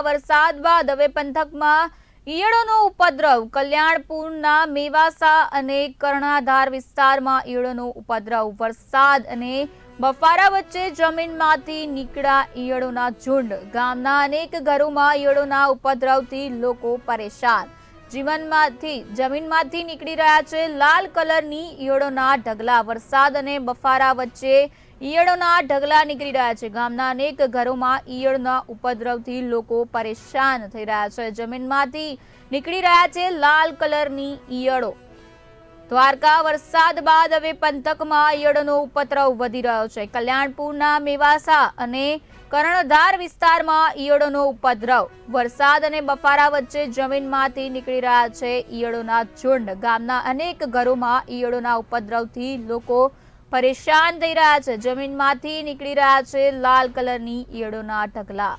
વરસાદ બાદ હવે પંથકમાં ઈયળોનો ઉપદ્રવ. કલ્યાણપુરના મેવાસા અને કર્ણાધાર વિસ્તારમાં ઈયળોનો ઉપદ્રવ. વરસાદ અને બફારા વચ્ચે જમીનમાંથી નીકળ્યા ઈયળોના ઝુંડ. ગામના અનેક ઘરોમાં ઈયળોના ઉપદ્રવથી લોકો પરેશાન. જીવનમાંથી જમીનમાંથી નીકળી રહ્યા છે. લાલ કલરની ઈયળોના ઢગલા, વરસાદ અને બફારા વચ્ચે ઈયળોના ઢગલા નીકળી રહ્યા છે. ગામના અનેક ઘરોમાં ઈયળના ઉપદ્રવથી લોકો પરેશાન થઈ રહ્યા છે. જમીનમાંથી નીકળી રહ્યા છે લાલ કલરની ઈયળો. દ્વારકા વરસાદ બાદ હવે પંથકમાં ઈયળોનો ઉપદ્રવ વધી રહ્યો છે. કલ્યાણપુરના મેવાસા અને કર્ણધાર વિસ્તારમાં ઈયળોનો ઉપદ્રવ. વરસાદ અને બફારા વચ્ચે જમીનમાંથી નીકળી રહ્યા છે ઈયળોના ઝુંડ. ગામના અનેક ઘરોમાં ઈયળોના ઉપદ્રવથી લોકો પરેશાન થઈ રહ્યા છે. જમીનમાંથી નીકળી રહ્યા છે લાલ કલરની ઈયળોના ઢગલા.